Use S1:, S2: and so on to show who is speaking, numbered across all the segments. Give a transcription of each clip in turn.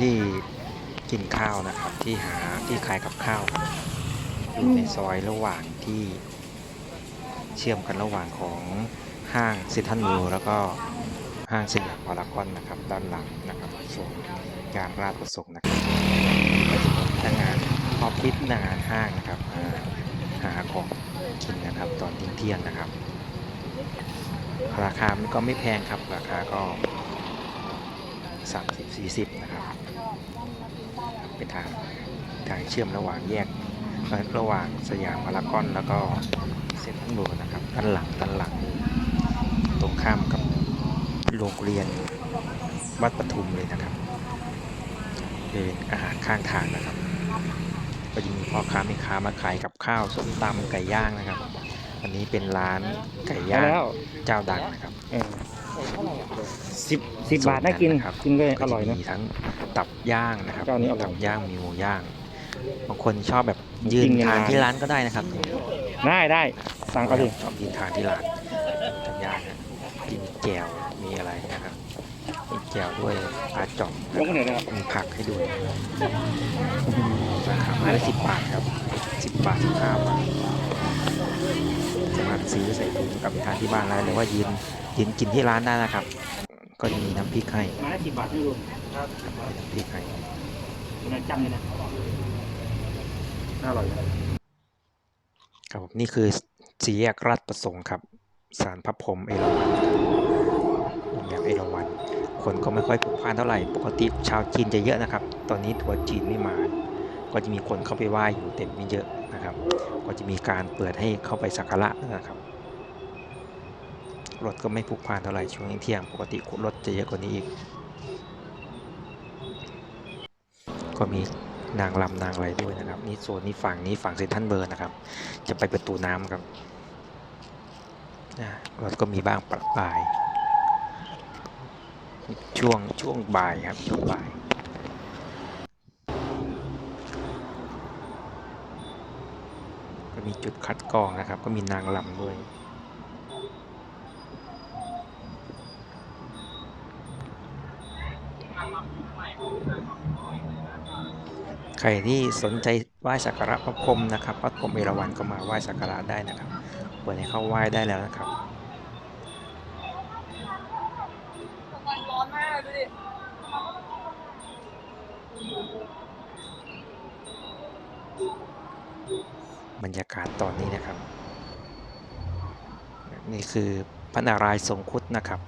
S1: ที่กินข้าวนะครับ ที่หาที่ขายกับข้าวอยู่ในซอยระหว่างที่เชื่อมกันระหว่างของห้างเซ็นทรัลเวิลด์แล้วก็ห้างสยามพารากอนนะครับ ด้านหลังนะครับส่วนยานราชประสงค์นะครับก็จะมีพนักงานออฟฟิศพนักงานห้างนะครับหาของกินนะครับ ตอนเที่ยงนะครับ ราคามันก็ไม่แพงครับราคาก็ 30 40 นะครับ เป็นทางทางเชื่อมระหว่างแยกระหว่างสยามพารากอนแล้วก็เซ็นทรัลเวิลด์นะครับด้านหลังด้านหลัง ตรงข้ามกับโรงเรียนวัดปทุมเลยนะครับเป็นอาหารข้างทางนะครับ ก็จะมีพ่อค้าแม่ค้ามาขายกับข้าวส้มตำไก่ย่างนะครับ อันนี้เป็นร้านไก่ย่าง
S2: แล้ว
S1: เจ้าดังนะครับ
S2: เออ สิบสิบบาทน่ากิน
S1: ครับ
S2: กินเลย
S1: ก็
S2: อ
S1: จะ
S2: ร่อยนะ
S1: มีทั้งตับย่างนะครับ
S2: เจ้านี้อร่อย
S1: ตับย่างมีหมูย่างบางคนชอบแบบ
S2: หมู
S1: ยืน
S2: ปิ้งใน
S1: ทาน
S2: ร้าน
S1: ที่ร้านก็ได้นะครับ
S2: ได้ได้สั่งเอาดิ
S1: ชอบยืนทานที่ร้านตับย่างนะมีแจ่วมีอะไรนะครับมีแจ่วด้วยปลาจ่อม
S2: ยกมาหน่อยนะครับ
S1: มีผักให้ด้วยราคาไม้ละสิบบาทครับสิบบาทสิบห้าบาทสามารถ ซื้อใส่ถุงกลับไปทานที่บ้านได้หรือว่ายืนยืนกินที่ร้านได้นะครับ ก็จะมีน้ำพริกให้
S2: ไมาละสิบบาทไม่รวมครับ
S1: น้ำพริกให้
S2: เป็นจำเลยนะน่าอร่อย
S1: ครับผมนี่คือสีแยกราชประสงค์ครับศาลพระพรมเอราวัณครับโรงเอราวัณคนก็ไม่ค่อยพลุกพล่านเท่าไหร่ ปกติชาวจีนจะเยอะนะครับ ตอนนี้ทัวร์จีนไม่มา ก็จะมีคนเข้าไปไหว้อยู่เต็มไม่เยอะนะครับ ก็จะมีการเปิดให้เข้าไปสักการะนะครับรถก็ไม่พลุกพล่านเท่าไหร่ช่วงเที่ยงปกติรถจะเยอะกว่านี้อีก ก็มีนางลำนางอะไรด้วยนะครับ นี่โซนนี้ฝั่งนี้ฝั่งเซนทันเบอร์นะครับ จะไปประตูน้ำครับนะรถก็มีบ้างปรับปลาย ช่วงช่วงบ่ายครับช่วงบ่าย ก็มีจุดคัดกรองนะครับ ก็มีนางลำด้วย ใครที่สนใจไหว้สักการะพระพรหมนะครับพระพรหมเอราวัณก็มาไหว้สักการะได้นะครับเปิดให้เข้าไหว้ได้แล้วนะครับ
S3: ร้อนมากดูดิ
S1: บรรยากาศตอนนี้นะครับ นี่คือพระนารายณ์ทรงคุดนะครับ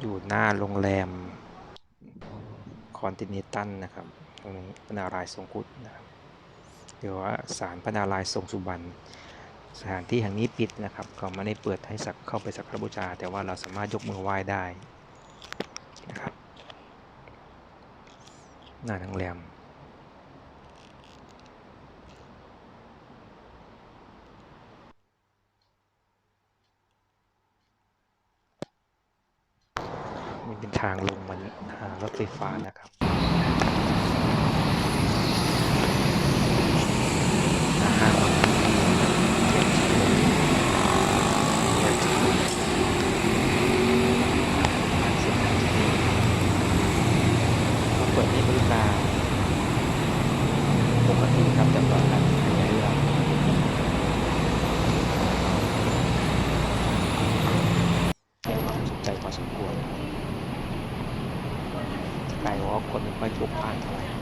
S1: อยู่หน้าโรงแรมคอนติเนตันนะครับตรงนี้พระนารายณ์ทรงคุดนะครับหรือว่าศาลพระนารายณ์ทรงสุบรรณสถานที่แห่งนี้ปิดนะครับก็ไม่ได้เปิดให้สักเข้าไปสักการะบูชา แต่ว่าเราสามารถยกมือไหว้ได้นะครับหน้าโรงแรม เป็นทางลงมันรถไฟฟ้านะครับอาหารเยี่ยมจังเลยเส้นทางที่นี่เขาเปิดให้บริการปกติครับแต่ว่าการขยายเวลาให้ความสนใจพอสมควร กลาย ว่าคนไม่ค่อยพลุกพล่าน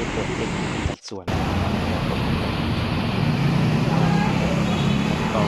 S1: ได้กดเป็นสัดส่วนก็